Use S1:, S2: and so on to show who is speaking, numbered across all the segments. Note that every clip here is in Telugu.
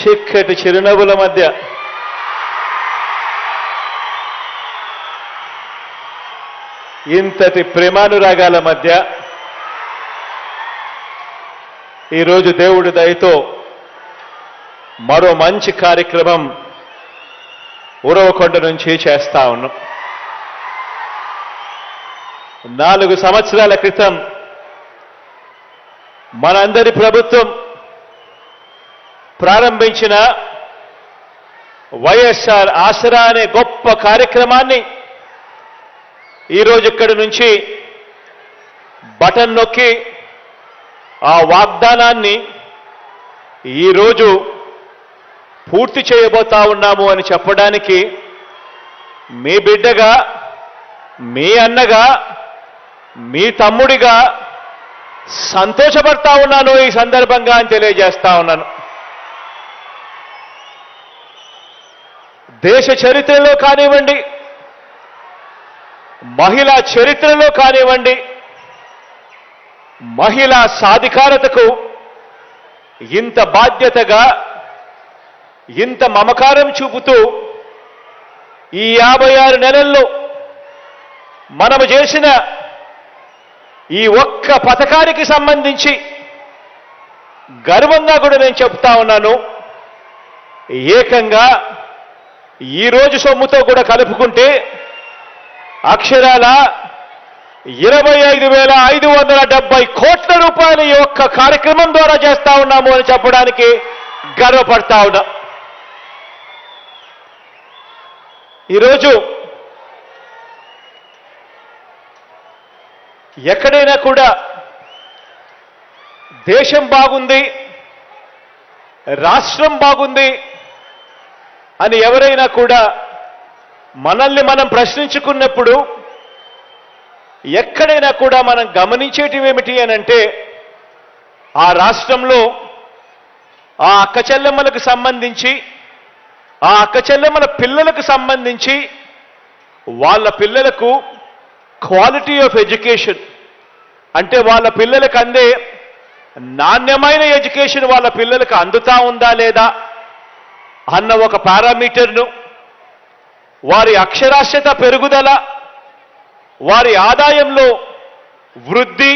S1: చిక్కటి చిరునవ్వుల మధ్య. ఇంతటి ప్రేమానురాగాల మధ్య ఈరోజు దేవుడి దయతో మరో మంచి కార్యక్రమం ఉరవకొండ నుంచి చేస్తా ఉన్నాం. నాలుగు సంవత్సరాల క్రితం మనందరి ప్రభుత్వం ప్రారంభించిన వైఎస్ఆర్ ఆసరా అనే గొప్ప కార్యక్రమాన్ని ఈరోజు ఇక్కడి నుంచి బటన్ నొక్కి ఆ వాగ్దానాన్ని ఈరోజు పూర్తి చేయబోతా ఉన్నాము అని చెప్పడానికి మీ బిడ్డగా మీ అన్నగా మీ తమ్ముడిగా సంతోషపడతా ఉన్నాను ఈ సందర్భంగా అని తెలియజేస్తా ఉన్నాను. దేశ చరిత్రలో కానివ్వండి మహిళా చరిత్రలో కానివ్వండి మహిళా సాధికారతకు ఇంత బాధ్యతగా ఇంత మమకారం చూపుతూ ఈ యాభై ఆరు నెలల్లో మనము చేసిన ఈ ఒక్క పథకానికి సంబంధించి గర్వంగా కూడా నేను చెప్తా ఉన్నాను. ఏకంగా ఈ రోజు సొమ్ముతో కూడా కలుపుకుంటే అక్షరాల ఇరవై ఐదు వేల ఐదు వందల డెబ్బై కోట్ల రూపాయలు ఈ కార్యక్రమం ద్వారా చేస్తా ఉన్నాము అని చెప్పడానికి గర్వపడతా ఉన్నా. ఈరోజు ఎక్కడైనా కూడా దేశం బాగుంది రాష్ట్రం బాగుంది అని ఎవరైనా కూడా మనల్ని మనం ప్రశ్నించుకున్నప్పుడు ఎక్కడైనా కూడా మనం గమనించేటివి ఏమిటి అని అంటే ఆ రాష్ట్రంలో ఆ అక్క చెల్లెమ్మలకు సంబంధించి ఆ అక్క చెల్లెమ్మల పిల్లలకు సంబంధించి వాళ్ళ పిల్లలకు క్వాలిటీ ఆఫ్ ఎడ్యుకేషన్ అంటే వాళ్ళ పిల్లలకు అందే నాణ్యమైన ఎడ్యుకేషన్ వాళ్ళ పిల్లలకు అందుతా ఉందా లేదా అన్న ఒక పారామీటర్ను వారి అక్షరాస్యత పెరుగుదల వారి ఆదాయంలో వృద్ధి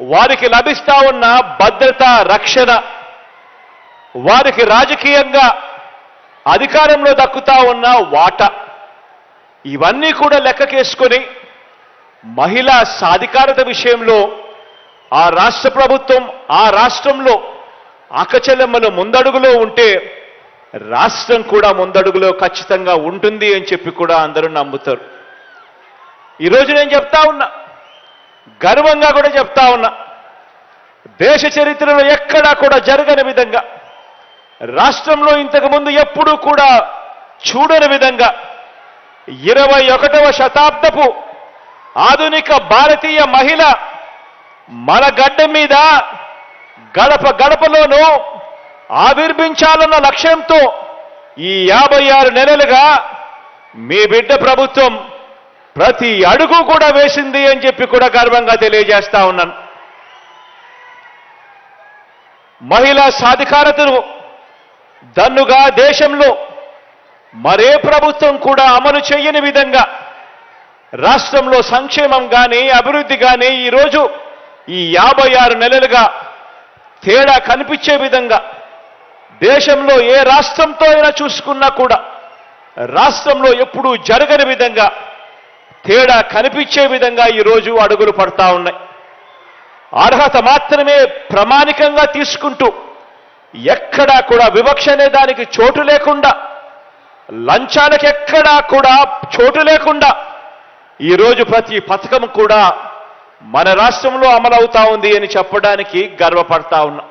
S1: వారికి లభిస్తా ఉన్న భద్రత రక్షణ వారికి రాజకీయంగా అధికారంలో దక్కుతా ఉన్న వాట ఇవన్నీ కూడా లెక్కకేసుకొని మహిళా సాధికారత విషయంలో ఆ రాష్ట్ర ప్రభుత్వం ఆ రాష్ట్రంలో అకచలమ్మలు ముందడుగులో ఉంటే రాష్ట్రం కూడా ముందడుగులో ఖచ్చితంగా ఉంటుంది అని చెప్పి కూడా అందరూ నమ్ముతారు. ఈరోజు నేను చెప్తా ఉన్నా గర్వంగా కూడా చెప్తా ఉన్నా దేశ చరిత్రలో ఎక్కడా కూడా జరగని విధంగా రాష్ట్రంలో ఇంతకుముందు ఎప్పుడూ కూడా చూడని విధంగా ఇరవై ఒకటవ శతాబ్దపు ఆధునిక భారతీయ మహిళ మన గడ్డ మీద గడప గడపలోనూ ఆవిర్భించాలన్న లక్ష్యంతో ఈ యాభై ఆరు నెలలుగా మీ బిడ్డ ప్రభుత్వం ప్రతి అడుగు కూడా వేసింది అని చెప్పి కూడా గర్వంగా తెలియజేస్తా ఉన్నాను. మహిళా సాధికారతను దన్నుగా దేశంలో మరే ప్రభుత్వం కూడా అమలు చేయని విధంగా రాష్ట్రంలో సంక్షేమం కానీ అభివృద్ధి కానీ ఈరోజు ఈ యాభై ఆరు నెలలుగా తేడా కనిపించే విధంగా దేశంలో ఏ రాష్ట్రంతో అయినా చూసుకున్నా కూడా రాష్ట్రంలో ఎప్పుడూ జరగని విధంగా తేడా కనిపించే విధంగా ఈరోజు అడుగులు పడతా ఉన్నాయి. అర్హత మాత్రమే ప్రామాణికంగా తీసుకుంటూ ఎక్కడా కూడా వివక్ష అనే దానికి చోటు లేకుండా లంచాలకు ఎక్కడా కూడా చోటు లేకుండా ఈరోజు ప్రతి పథకం కూడా మన రాష్ట్రంలో అమలవుతా ఉంది అని చెప్పడానికి గర్వపడతా ఉన్నా.